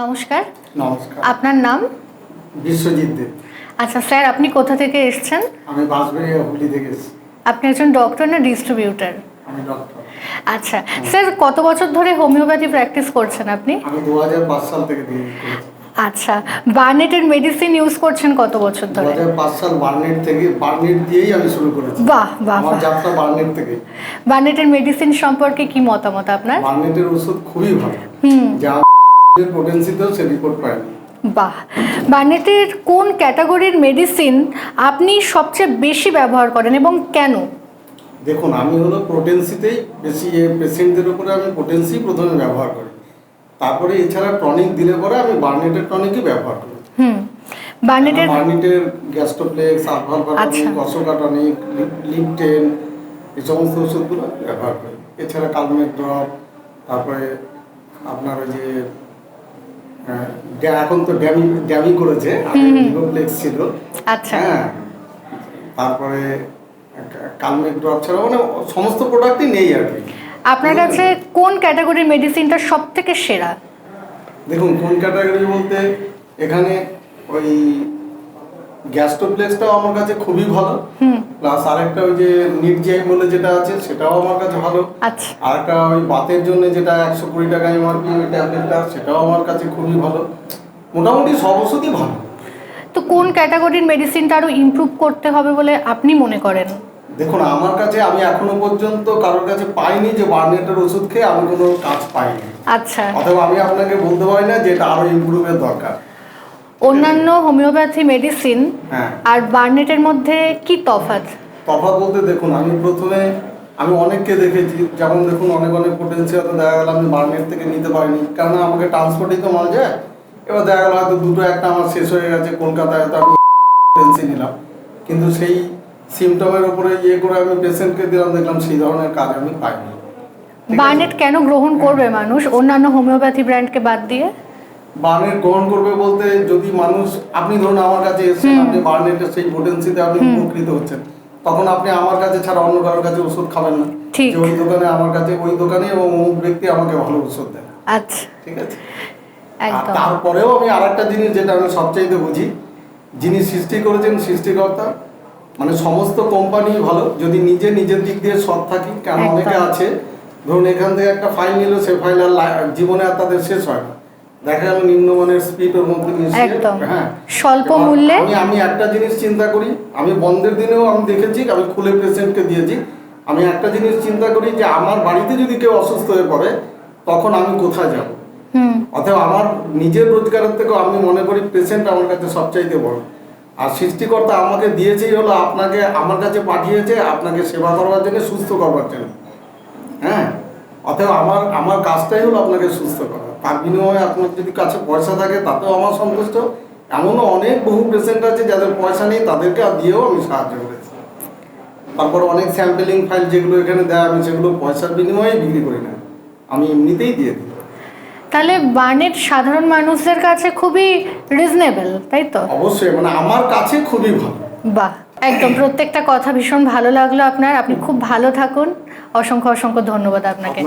নমস্কার। নমস্কার। আপনার নাম? বিশ্বজিৎ দেব আচ্ছা স্যার আপনি কোথা থেকে এসেছেন? আমি বাঁশবেড়িয়া হুগলি থেকে এসেছি। আপনি একজন ডক্টর না ডিস্ট্রিবিউটর? আমি ডক্টর। আচ্ছা স্যার কত বছর ধরে হোমিওপ্যাথি প্র্যাকটিস করছেন আপনি? আমি দু হাজার পাঁচ সাল থেকে দিয়ে আচ্ছা বার্নেটের মেডিসিন ইউজ করছেন কত বছর ধরে? হাজার পাঁচ সাল বার্নেট থেকে বার্নেট দিয়েই আমি শুরু করেছি। বাহ বাহ আমার যাত্রা বার্নেট থেকে বার্নেটের মেডিসিন সম্পর্কে কি মতামত আপনার? বার্নেটের ওষুধ খুবই ভালো। হুম। যা পোটেন্সিতেও সে রিপোর্ট পায়নি বাহ। বার্নেটের কোন ক্যাটাগরির মেডিসিন আপনি সবচেয়ে বেশি ব্যবহার করেন এবং কেন? দেখুন আমি হলো পোটেন্সিতেই বেশি পেশেন্টদের উপরে আমি পোটেন্সি প্রথমে ব্যবহার করি। তারপরে এছাড়া টনিক দিলে পরে আমি বার্নেটের টনিকই ব্যবহার করি। হুম। বার্নেটের বার্নেটের গ্যাস্ট্রোপ্লেক্স আলফালফা। টনিক অশোকা টনিক লিপটেন এই সমস্ত ওষুধগুলো ব্যবহার করি। এছাড়া কালমেট ড্রপ তারপরে আপনার ওই যে এখন তো ড্যামি ড্যামি করেছে কমপ্লেক্স ছিল। আচ্ছা। হ্যাঁ তারপরে কালমেক ড্রপ ছাড়া মানে সমস্ত প্রোডাক্টই নেই আর কি। আপনার কাছে কোন ক্যাটাগরির মেডিসিনটা সব থেকে সেরা? দেখুন কোন ক্যাটাগরি বলতে এখানে ওই গ্যাস্ট্রোপ্লেক্সটাও আমার কাছে খুবই ভালো। প্লাস আরেকটা ওই যে নিটজিআই বলে যেটা আছে সেটাও আমার কাছে ভালো। আচ্ছা। আরেকটা ওই বাতের জন্য যেটা একশো কুড়ি টাকা এমআরপি ওই ট্যাবলেটটা সেটাও আমার কাছে খুবই ভালো। মোটামুটি সব ওষুধই ভালো। তো কোন ক্যাটাগরির মেডিসিনটা আরও ইমপ্রুভ করতে হবে বলে আপনি মনে করেন? দেখুন আমার কাছে আমি এখনও পর্যন্ত কারোর কাছে পাইনি যে বার্নেটের ওষুধ খেয়ে আমি কোনো কাজ পাইনি। আচ্ছা। অথবা আমি আপনাকে বলতে পারি না যে এটা আরও ইমপ্রুভের দরকার। অন্যান্য হোমিওপ্যাথি মেডিসিন হ্যাঁ। আর বার্নেটের মধ্যে কি তফাৎ? তফাৎ বলতে দেখুন আমি প্রথমে আমি অনেককে দেখেছি যেমন দেখুন অনেক অনেক পোটেন্সিয়াল দেখা গেল আমি বার্নেট থেকে নিতে পারিনি। কেননা আমাকে ট্রান্সপোর্টেই তো মাল যায় এবার দেখা গেল হয়তো দুটো একটা আমার শেষ হয়ে গেছে কলকাতায় হয়তো আমি পোটেন্সি নিলাম। কিন্তু সেই সিমটমের উপরে ইয়ে করে আমি পেশেন্টকে দিলাম দেখলাম সেই ধরনের কাজ আমি পাইনি। বার্নেট কেন গ্রহণ করবে মানুষ? অন্যান্য হোমিওপ্যাথি ব্র্যান্ডকে বাদ দিয়ে? বার্নেট গ্রহণ করবে বলতে যদি মানুষ আপনি ধরুন আমার কাছে এসেছেন আপনি বার্নেটের সেই পোটেন্সিতে আপনি উপকৃত হচ্ছেন তখন আপনি আমার কাছে ছাড়া অন্য কারোর কাছে ওষুধ খাবেন না। যে ওই দোকানে আমার কাছে ওই দোকানে এবং অমুক ব্যক্তি আমাকে ভালো ওষুধ দেয়। আচ্ছা। ঠিক আছে? তারপরেও আমি আরেকটা জিনিস যেটা আমি সবচাইতে বুঝি যিনি সৃষ্টি করেছেন সৃষ্টিকর্তা মানে সমস্ত কোম্পানি ভালো যদি নিজে নিজের দিক দিয়ে সৎ থাকি কেন অনেকে আছে ধরুন এখান থেকে একটা ফাইল নিল সে ফাইল আর জীবনে আর তাদের শেষ হয় না। দেখা গেল নিম্নমানের স্পিড ওর মধ্যে একদম। হ্যাঁ। স্বল্প মূল্যে। আমি আমি একটা জিনিস চিন্তা করি আমি বন্ধের দিনেও আমি দেখেছি আমি খুলে পেশেন্টকে দিয়েছি। আমি একটা জিনিস চিন্তা করি যে আমার বাড়িতে যদি কেউ অসুস্থ হয়ে পড়ে তখন আমি কোথায় যাব? অথবা আমার নিজের রোজগারের থেকেও আমি মনে করি পেশেন্ট আমার কাছে সবচাইতে বড়। আর সৃষ্টিকর্তা আমাকে দিয়েছেই হলো আপনাকে আমার কাছে পাঠিয়েছে আপনাকে সেবা করবার জন্য সুস্থ করবার জন্য। হ্যাঁ? অতএব আমার আমার কাজটাই হলো আপনাকে সুস্থ করা। তার বিনিময়ে আপনার যদি কাছে পয়সা থাকে তাতেও আমার সন্তুষ্ট। এমনও অনেক বহু পেশেন্ট আছে যাদের পয়সা নেই তাদেরকে দিয়েও আমি সাহায্য করেছি। তারপর অনেক স্যাম্পেলিং ফাইল যেগুলো এখানে দেয় আমি সেগুলো পয়সার বিনিময়ে বিক্রি করি না। আমি এমনিতেই দিয়ে দিই। তাহলে বার্নেট সাধারণ মানুষদের কাছে খুবই রিজনেবল তাই তো? অবশ্যই মানে আমার কাছে খুবই ভালো। বাহ একদম প্রত্যেকটা কথা ভীষণ ভালো লাগল আপনার। আপনি খুব ভালো থাকুন। অসংখ্য অসংখ্য ধন্যবাদ আপনাকে।